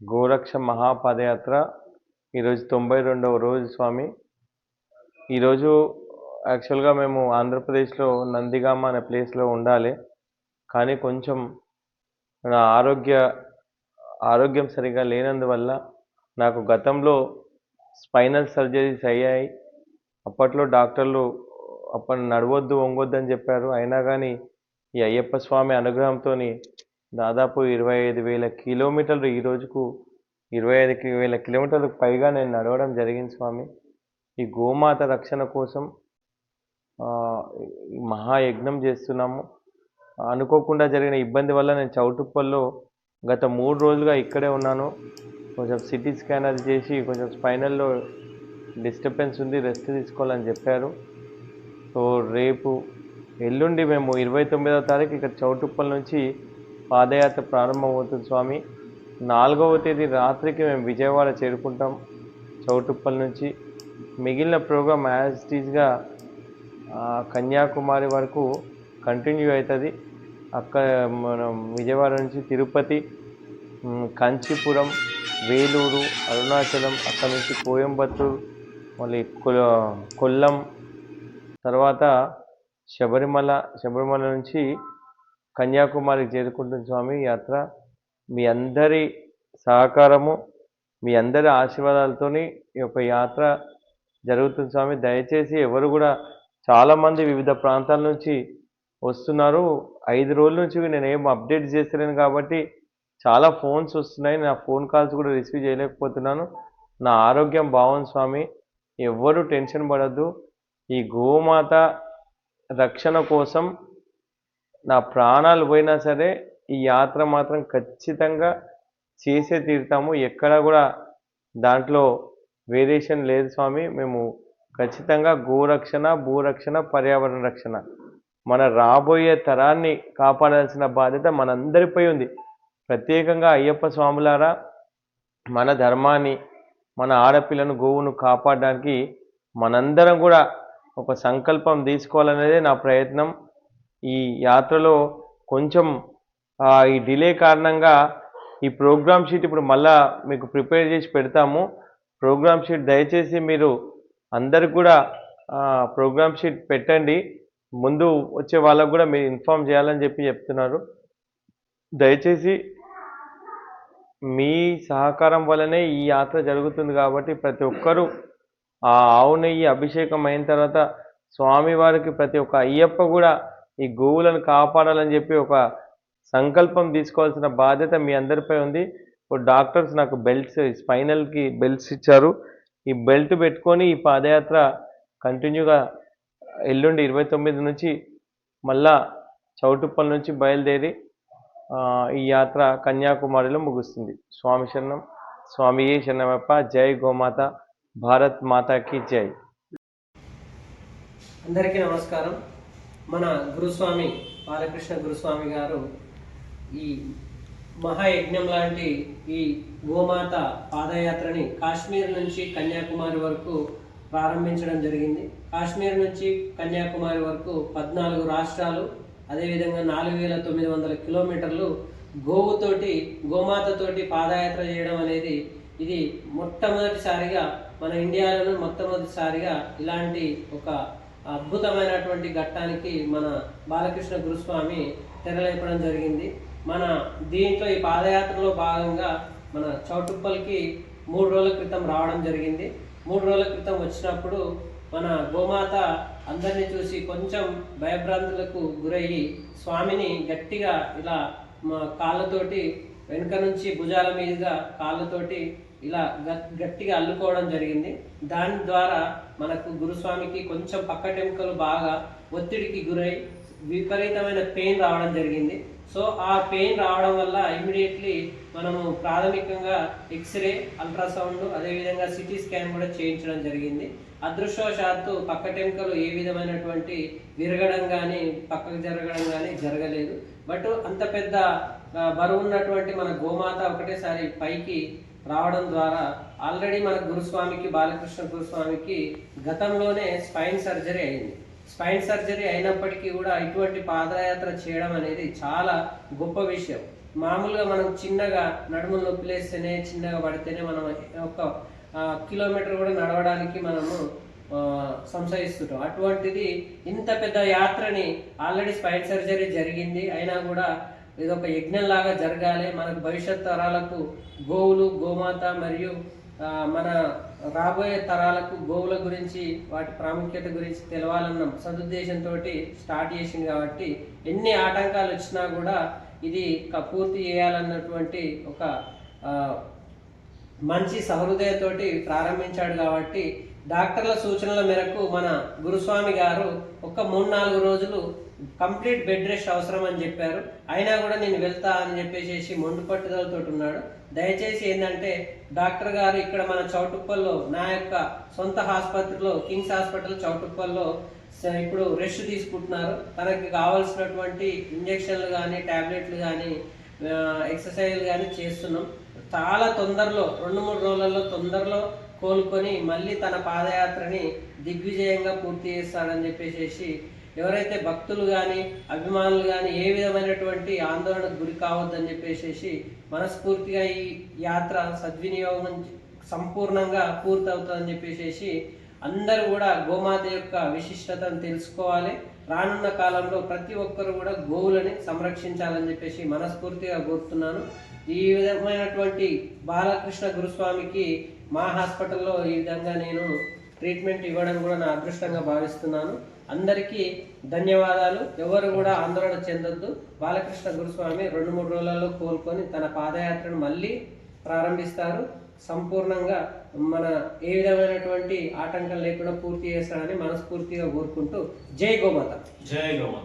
గోరక్ష మహాపాదయాత్ర. ఈరోజు తొంభై రెండవ రోజు స్వామి. ఈరోజు యాక్చువల్గా మేము ఆంధ్రప్రదేశ్లో నందిగామ అనే ప్లేస్లో ఉండాలి. కానీ కొంచెం నా ఆరోగ్య ఆరోగ్యం సరిగా లేనందువల్ల నాకు గతంలో స్పైనల్ సర్జరీస్ అయ్యాయి. అప్పట్లో డాక్టర్లు అప్పటి నడవద్దు వంగొద్దు అని చెప్పారు. అయినా కానీ ఈ అయ్యప్ప స్వామి అనుగ్రహంతో దాదాపు ఇరవై ఐదు వేల కిలోమీటర్లు ఈ రోజుకు ఇరవై ఐదు వేల కిలోమీటర్లకు పైగా నేను నడవడం జరిగింది స్వామి. ఈ గోమాత రక్షణ కోసం మహాయజ్ఞం చేస్తున్నాము. అనుకోకుండా జరిగిన ఇబ్బంది వల్ల నేను చౌటుప్పల్లో గత మూడు రోజులుగా ఇక్కడే ఉన్నాను. కొంచెం సిటీ స్కాన్ అది చేసి కొంచెం స్పైనల్లో డిస్టర్బెన్స్ ఉంది రెస్ట్ తీసుకోవాలని చెప్పారు. సో రేపు ఎల్లుండి మేము ఇరవై తొమ్మిదవ తారీఖు ఇక్కడ చౌటుప్పల్ నుంచి పాదయాత్ర ప్రారంభమవుతుంది స్వామి. నాలుగవ తేదీ రాత్రికి మేము విజయవాడ చేరుకుంటాం. చౌటుప్పల్ నుంచి మిగిలిన ప్రోగ్రామ్ యాజ్ టీజ్గా కన్యాకుమారి వరకు కంటిన్యూ అవుతుంది. అక్కడ మనం విజయవాడ నుంచి తిరుపతి మ్, కంచీపురం వేలూరు అరుణాచలం అక్కడ నుంచి కోయంబత్తూరు మళ్ళీ కొల్లం తర్వాత శబరిమల శబరిమల నుంచి కన్యాకుమారికి చేరుకుంటుంది స్వామి యాత్ర మీ అందరి సహకారము మీ అందరి ఆశీర్వాదాలతోని ఈ యొక్క యాత్ర జరుగుతుంది స్వామి. దయచేసి ఎవరు కూడా చాలామంది వివిధ ప్రాంతాల నుంచి వస్తున్నారు. ఐదు రోజుల నుంచి నేను ఏం అప్డేట్ చేస్తలేను కాబట్టి చాలా ఫోన్స్ వస్తున్నాయి. నా ఫోన్ కాల్స్ కూడా రిసీవ్ చేయలేకపోతున్నాను. నా ఆరోగ్యం బాగుంది స్వామి. ఎవ్వరూ టెన్షన్ పడద్దు. ఈ గోమాత రక్షణ కోసం నా ప్రాణాలు పోయినా సరే ఈ యాత్ర మాత్రం ఖచ్చితంగా చేసే తీరుతాము. ఎక్కడ కూడా దాంట్లో వేరియేషన్ లేదు స్వామి. మేము ఖచ్చితంగా గోరక్షణ భూరక్షణ పర్యావరణ రక్షణ. మన రాబోయే తరాన్ని కాపాడాల్సిన బాధ్యత మనందరిపై ఉంది. ప్రత్యేకంగా అయ్యప్ప స్వాములారా మన ధర్మాన్ని మన ఆడపిల్లను గోవును కాపాడడానికి మనందరం కూడా ఒక సంకల్పం తీసుకోవాలనేదే నా ప్రయత్నం. ఈ యాత్రలో కొంచెం ఈ డిలే కారణంగా ఈ ప్రోగ్రామ్ షీట్ ఇప్పుడు మళ్ళా మీకు ప్రిపేర్ చేసి పెడతాము. ప్రోగ్రామ్ షీట్ దయచేసి మీరు అందరికి కూడా ప్రోగ్రామ్ షీట్ పెట్టండి. ముందు వచ్చే వాళ్ళకు కూడా మీరు ఇన్ఫామ్ చేయాలని చెప్పి చెప్తున్నారు. దయచేసి మీ సహకారం వల్లనే ఈ యాత్ర జరుగుతుంది కాబట్టి ప్రతి ఒక్కరూ ఆ ఆవు నెయ్యి అభిషేకం అయిన తర్వాత స్వామివారికి ప్రతి ఒక్క అయ్యప్ప కూడా ఈ గోవులను కాపాడాలని చెప్పి ఒక సంకల్పం తీసుకోవాల్సిన బాధ్యత మీ అందరిపై ఉంది. ఇప్పుడు డాక్టర్స్ నాకు బెల్ట్స్ స్పైనల్కి బెల్ట్స్ ఇచ్చారు. ఈ బెల్ట్ పెట్టుకొని ఈ పాదయాత్ర కంటిన్యూగా ఎల్లుండి ఇరవై తొమ్మిది నుంచి మళ్ళా చౌటుప్పల్ నుంచి బయలుదేరి ఈ యాత్ర కన్యాకుమారిలో ముగుస్తుంది. స్వామి శరణం స్వామి శరణమప్ప జై గోమాత భారత్ మాతాకి జై. అందరికీ నమస్కారం. మన గురుస్వామి బాలకృష్ణ గురుస్వామి గారు ఈ మహాయజ్ఞం లాంటి ఈ గోమాత పాదయాత్రని కాశ్మీర్ నుంచి కన్యాకుమారి వరకు ప్రారంభించడం జరిగింది. కాశ్మీర్ నుంచి కన్యాకుమారి వరకు పద్నాలుగు రాష్ట్రాలు అదేవిధంగా నాలుగు వేల తొమ్మిది వందల కిలోమీటర్లు గోవుతోటి గోమాతతోటి పాదయాత్ర చేయడం అనేది ఇది మొట్టమొదటిసారిగా మన ఇండియాలోనే మొట్టమొదటిసారిగా ఇలాంటి ఒక అద్భుతమైనటువంటి ఘట్టానికి మన బాలకృష్ణ గురుస్వామి తెరలేపడం జరిగింది. మన దీంట్లో ఈ పాదయాత్రలో భాగంగా మన చౌటుప్పల్కి మూడు రోజుల క్రితం రావడం జరిగింది. మూడు రోజుల క్రితం వచ్చినప్పుడు మన గోమాత అందరిని చూసి కొంచెం భయభ్రాంతులకు గురయ్యి స్వామిని గట్టిగా ఇలా మా కాళ్ళతోటి వెనుక నుంచి భుజాల మీదుగా కాళ్ళతోటి ఇలా గ- గట్టిగా అల్లుకోవడం జరిగింది. దాని ద్వారా మనకు గురుస్వామికి కొంచెం పక్కటెముకలు బాగా ఒత్తిడికి గురై విపరీతమైన పెయిన్ రావడం జరిగింది. సో ఆ పెయిన్ రావడం వల్ల ఇమీడియట్లీ మనము ప్రాథమికంగా ఎక్స్రే అల్ట్రాసౌండ్ అదేవిధంగా సిటీ స్కాన్ కూడా చేయించడం జరిగింది. అదృష్టవశాత్తు పక్కటెముకలు ఏ విధమైనటువంటి విరగడం కానీ పక్కకు జరగడం కానీ జరగలేదు. బట్ అంత పెద్ద బరువు ఉన్నటువంటి మన గోమాత ఒకటేసారి పైకి రావడం ద్వారా ఆల్రెడీ మన గురుస్వామికి బాలకృష్ణ గురుస్వామికి గతంలోనే స్పైన్ సర్జరీ అయింది. స్పైన్ సర్జరీ అయినప్పటికీ కూడా ఇటువంటి పాదయాత్ర చేయడం అనేది చాలా గొప్ప విషయం. మామూలుగా మనం చిన్నగా నడుములు నొప్పిలేస్తేనే చిన్నగా పడితేనే మనం ఒక కిలోమీటర్ కూడా నడవడానికి మనము సంశయిస్తుంటాం. అటువంటిది ఇంత పెద్ద యాత్రని ఆల్రెడీ స్పైన్ సర్జరీ జరిగింది. అయినా కూడా ఇది ఒక జరగాలి. మనకు భవిష్యత్ తరాలకు గోవులు గోమాత మరియు మన రాబోయే తరాలకు గోవుల గురించి వాటి ప్రాముఖ్యత గురించి తెలవాలన్న సదుద్దేశంతో స్టార్ట్ చేసింది కాబట్టి ఎన్ని ఆటంకాలు వచ్చినా కూడా ఇది పూర్తి చేయాలన్నటువంటి ఒక మంచి సహృదయతోటి ప్రారంభించాడు కాబట్టి డాక్టర్ల సూచనల మేరకు మన గురుస్వామి గారు ఒక మూడు నాలుగు రోజులు కంప్లీట్ బెడ్ రెస్ట్ అవసరం అని చెప్పారు. అయినా కూడా నేను వెళ్తా అని చెప్పేసి మొండు పట్టుదలతో ఉన్నాడు. దయచేసి ఏంటంటే డాక్టర్ గారు ఇక్కడ మన చౌటుప్పల్లో నా యొక్క సొంత ఆసుపత్రిలో కింగ్స్ హాస్పిటల్ చౌటుప్పల్లో ఇప్పుడు రెస్ట్ తీసుకుంటున్నారు. తనకి కావాల్సినటువంటి ఇంజెక్షన్లు కానీ టాబ్లెట్లు కానీ ఎక్సర్సైజ్లు కానీ చేస్తున్నాం. చాలా తొందరలో రెండు మూడు రోజులలో తొందరలో కోలుకొని మళ్ళీ తన పాదయాత్రని దిగ్విజయంగా పూర్తి చేస్తాడని చెప్పేసి ఎవరైతే భక్తులు కానీ అభిమానులు కానీ ఏ విధమైనటువంటి ఆందోళనకు గురి కావద్దని చెప్పేసి మనస్ఫూర్తిగా ఈ యాత్ర సద్వినియోగం సంపూర్ణంగా పూర్తవుతుందని చెప్పేసి అందరూ కూడా గోమాత యొక్క విశిష్టతను తెలుసుకోవాలి. రానున్న కాలంలో ప్రతి ఒక్కరు కూడా గోవులని సంరక్షించాలని చెప్పేసి మనస్ఫూర్తిగా కోరుతున్నాను. ఈ విధమైనటువంటి బాలకృష్ణ గురుస్వామికి మా హాస్పిటల్లో ఈ విధంగా నేను ట్రీట్మెంట్ ఇవ్వడం కూడా నా అదృష్టంగా భావిస్తున్నాను. అందరికీ ధన్యవాదాలు. ఎవరు కూడా ఆందోళన చెందొద్దు. బాలకృష్ణ గురుస్వామి రెండు మూడు రోజులలో కోలుకొని తన పాదయాత్రను మళ్ళీ ప్రారంభిస్తారు. సంపూర్ణంగా మన ఏ విధమైనటువంటి ఆటంకం లేకుండా పూర్తి చేస్తారని మనస్ఫూర్తిగా కోరుకుంటూ జై గోమాత. జై గోమాత.